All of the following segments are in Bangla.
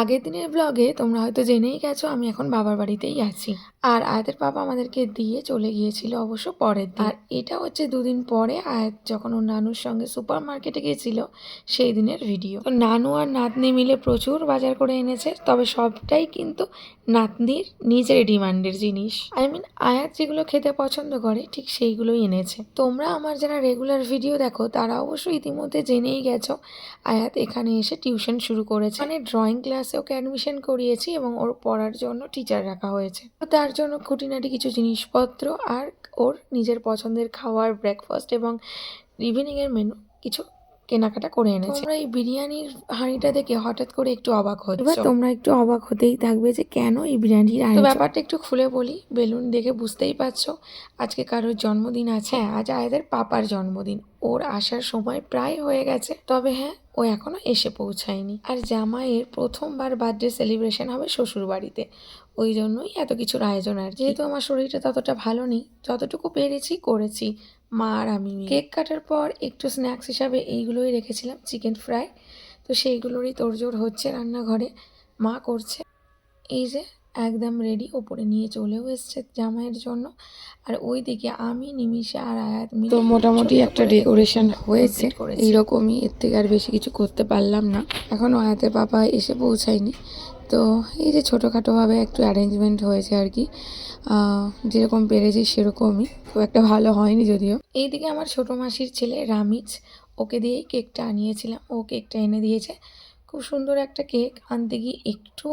আগের দিনের ব্লগে তোমরা হয়তো জেনেই গেছো, আমি এখন বাবার বাড়িতেই আছি। আর আয়াতের বাবা আমাদেরকে দিয়ে চলে গিয়েছিল অবশ্য পরের দিন। আর এটা হচ্ছে দুদিন পরে আয়াত যখন ওর নানুর সঙ্গে সুপার মার্কেটে গিয়েছিল, সেই দিনের ভিডিও নানু আর নাতনি মিলে প্রচুর বাজার করে এনেছে, তবে সবটাই কিন্তু নাতনির নিজের ডিমান্ডের জিনিস। আই মিন আয়াত যেগুলো খেতে পছন্দ করে, ঠিক সেইগুলোই এনেছে। তোমরা আমার যারা রেগুলার ভিডিও দেখো, তারা অবশ্যই ইতিমধ্যে জেনেই গেছো, আয়াত এখানে এসে টিউশন শুরু করেছে। মানে ড্রয়িং ক্লাসে ওকে অ্যাডমিশন করিয়েছি এবং ওর পড়ার জন্য টিচার রাখা হয়েছে। তো তার জন্য খুঁটিনাটি কিছু জিনিসপত্র আর ওর নিজের পছন্দের খাওয়ার ব্রেকফাস্ট এবং ইভিনিংয়ের মেনু কিছু কেনাকাটা করে এনেছে। তোমরা এই বিরিয়ানির হাঁড়িটা দেখে হঠাৎ করে একটু অবাক হচ্ছে। এবার তোমরা একটু অবাক হতেই থাকবে যে কেন এই বিরিয়ানির তো ব্যাপারটা একটু খুলে বলি বেলুন দেখে বুঝতেই পারছ। আজকে কারোর জন্মদিন আছে হ্যাঁ। আজ আয়াদের পাপার জন্মদিন। ওর আসার সময় প্রায় হয়ে গেছে। তবে হ্যাঁ ও এখনও এসে পৌঁছায়নি। আর জামাইয়ের প্রথমবার বার্থডে সেলিব্রেশন হবে শ্বশুর বাড়িতে ওই জন্যই এত কিছুর আয়োজন আর যেহেতু আমার শরীরটা ততটা ভালো নেই যতটুকু পেরেছি করেছি। মা আর আমি কেক কাটার পর একটু স্ন্যাক্স হিসাবে এইগুলোই রেখেছিলাম চিকেন ফ্রাই। তো সেইগুলোরই তোড়জোড় হচ্ছে রান্নাঘরে। মা করছে। এই যে একদম রেডি ওপরে নিয়ে চলেও এসছে জামাইয়ের জন্য। আর ওইদিকে আমি নিমিষে আর আয়াত তো মোটামুটি একটা ডেকোরেশন হয়েছে। এইরকমই এর থেকে আর বেশি কিছু করতে পারলাম না। এখনও আয়াতে বাবা এসে পৌঁছায়নি। তো এই যে ছোটোখাটোভাবে একটু অ্যারেঞ্জমেন্ট হয়েছে আর কি যেরকম পেরেছি সেরকমই খুব একটা ভালো হয়নি যদিও। এইদিকে আমার ছোট মাসির ছেলে রামিজ ওকে দিয়েই কেকটা আনিয়েছিলাম ও কেকটা এনে দিয়েছে। খুব সুন্দর একটা কেক আনতে গিয়ে একটু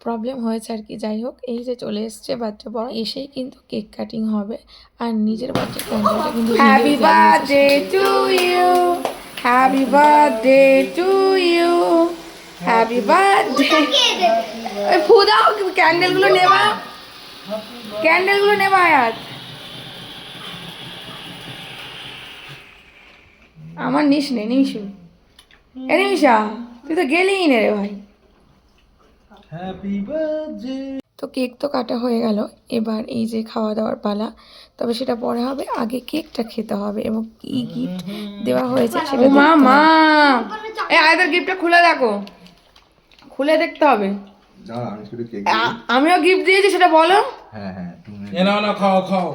প্রবলেম হয়েছে আর কি যাই হোক এই যে চলে এসছে বাচ্চা বড় এসেই কিন্তু কেক কাটিং হবে আর নিজের বাচ্চা ক্যান্ডেলটা কিন্তু happy. Birthday to you happy birthday to you happy birthday ফু দাও ক্যান্ডেলগুলো নেবা? ক্যান্ডেলগুলো নেবা আয়াত? আমার নিস নে নিমিশু এ নিমিশা তুই তো গেলিই নে রে ভাই. তো কেক তো কাটা হয়ে গেল এবার এই যে খাওয়া দাওয়ার পালা তবে সেটা পরে হবে আগে কেকটা খেতে হবে এবং কি গিফট দেওয়া হয়েছে সেটা মা মা। এই আয়াতের গিফটটা খুলে দেখো। খুলে দেখতে হবে। দাঁড়া আমি শুধু কেক আ- আমিও গিফট দিয়েছি সেটা বলো। হ্যাঁ হ্যাঁ নাও না খাও খাও।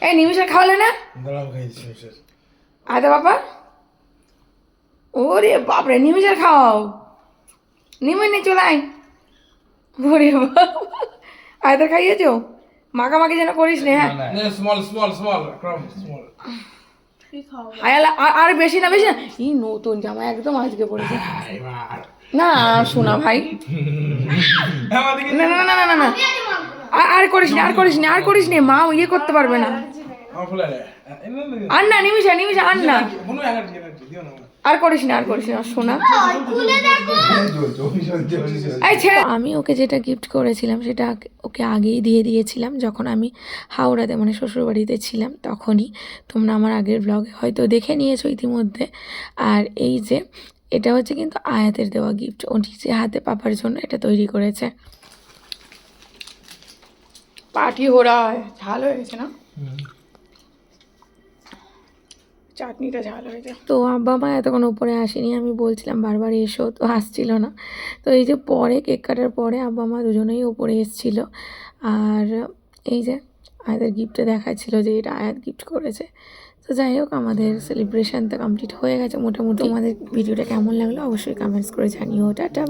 এই নিমিষা খাওয়ালে না? আয়দা বাবা? ওরে বাপরে নিমিষের খাও নিমে নে চলে আয়। ওরে বাবা। আয়দার খাইয়েছো? মাখামাখি যেন করিস নে হ্যাঁ। Small small small crumb small আর- আর বেশি না বেশি না। এই নতুন জামা একদম আজকে পড়েছে না শোনা ভাই। না না না না না আর- করিস না, আর করিস না, আর করিস না, মা ইয়ে করতে পারবে না। আর না নিমিষা নিমিষা আর না, আর করিস না, আর করিস না শোনা আমি ওকে যেটা গিফট করেছিলাম, সেটা ওকে আগেই দিয়ে দিয়েছিলাম। যখন আমি হাওড়াতে মানে শ্বশুরবাড়িতে ছিলাম, তখনই তোমরা আমার আগের ব্লগে হয়তো দেখে নিয়েছো ইতিমধ্যে। আর এই যে এটা হচ্ছে কিন্তু আয়াতের দেওয়া গিফট ও নিজে হাতে পাপার জন্য এটা তৈরি করেছে। পাটি হোড়া ঝাল হয়ে গেছে না চাটনিটা ঝাল হয়েছে তো আব্বা মা এতক্ষণ উপরে আসেনি আমি বলছিলাম বারবার এসো। তো আসছিল না। তো এই যে পরে কেক কাটার পরে আব্বা মা দুজনেই উপরে এসেছিল। আর এই যে আয়াতের গিফটে দেখাচ্ছিল যে এটা আয়াত গিফট করেছে। তো যাই হোক আমাদের সেলিব্রেশনটা কমপ্লিট হয়ে গেছে। মোটামুটি আমাদের ভিডিওটা কেমন লাগল অবশ্যই কমেন্টস করে জানিও। টাটা.